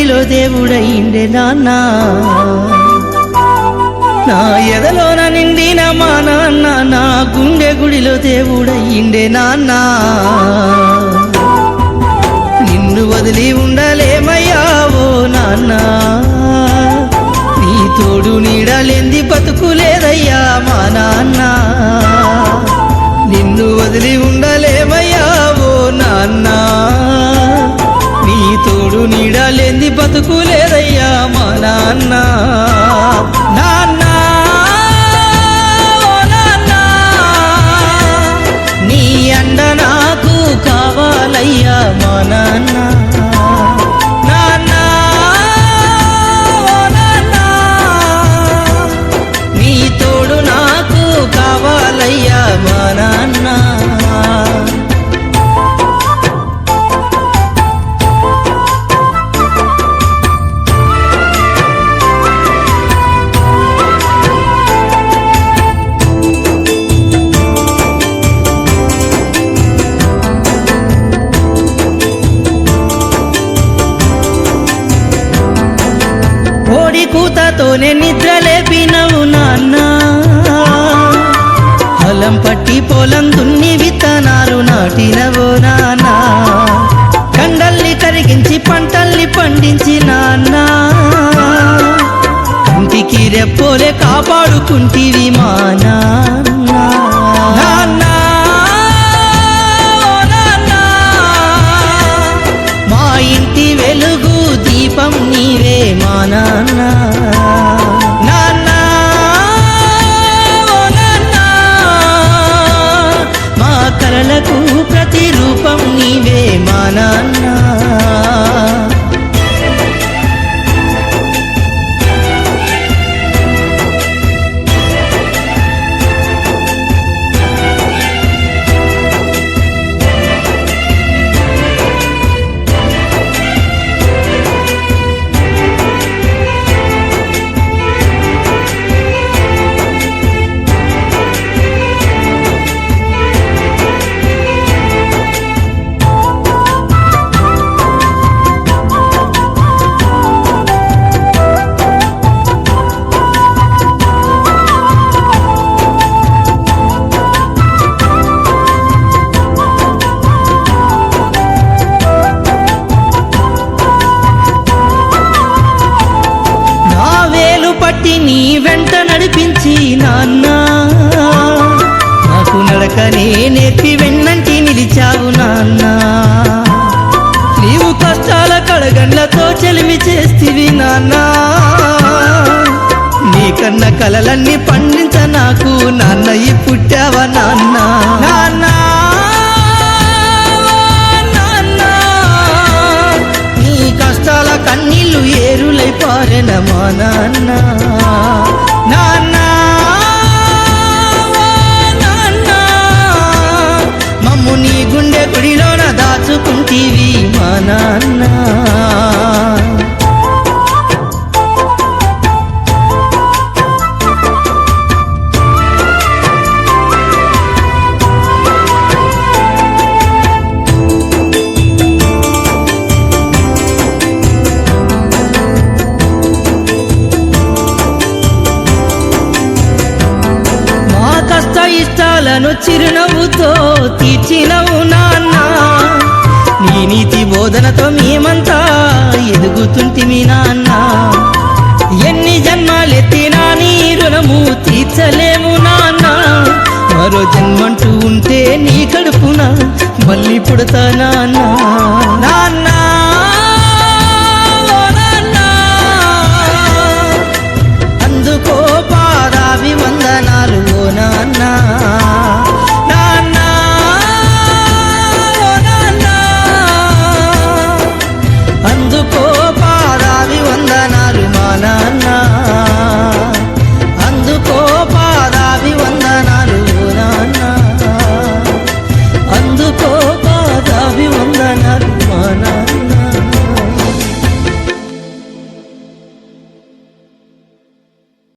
గుడిలో దేవుడయిండే నాన్న. నా ఎదలోన నిండిన మా నాన్న నా గుండె గుడిలో దేవుడయిండే నాన్న. నిన్ను వదిలి ఉండలేమయ్యావో నాన్న. నీ తోడు నీడలేంది బతుకులేదయ్యా మా నాన్న. నిన్ను వదిలి తోడు నీడలేంది బతుకులేదయ్యా మా నాన్న. నాన్న నాన్న నీ అండ నాకు కావాలయ్యా మా నాన్న. పూతతోనే కూతతోనే నిద్ర లేపినవు నాన్న. పొలం పట్టి పొలం దున్ని విత్తనాలు నాటినవో నాన్న. కండల్ని కరిగించి పంటల్ని పండించి నాన్న. కంటికి రెప్పోలే కాపాడుకుంటివి మా నాన్న. నాకు నేర్పి వెన్నంటి నిలిచావు నాన్న. నీవు కష్టాల కడగండ్లతో చెలిమి చేస్తివి నాన్న. నీకన్న కలలన్నీ పండించ నాకు నాన్న ఈ పుట్టావా నాన్న నాన్న? నాన్న. కలను చిరునవ్వుతో తీర్చినవు నాన్న. నీ నీతి బోధనతో మేమంతా ఎదుగుతుంటిమి నాన్న. ఎన్ని జన్మాలెత్తినా నీ రుణము తీర్చలేము నాన్న. మరో జన్మంటూ ఉంటే నీ కడుపున మళ్ళీ పుడతా నాన్న. నాన్న అందుకో పాదాభివందనాలు నాన్నా. na na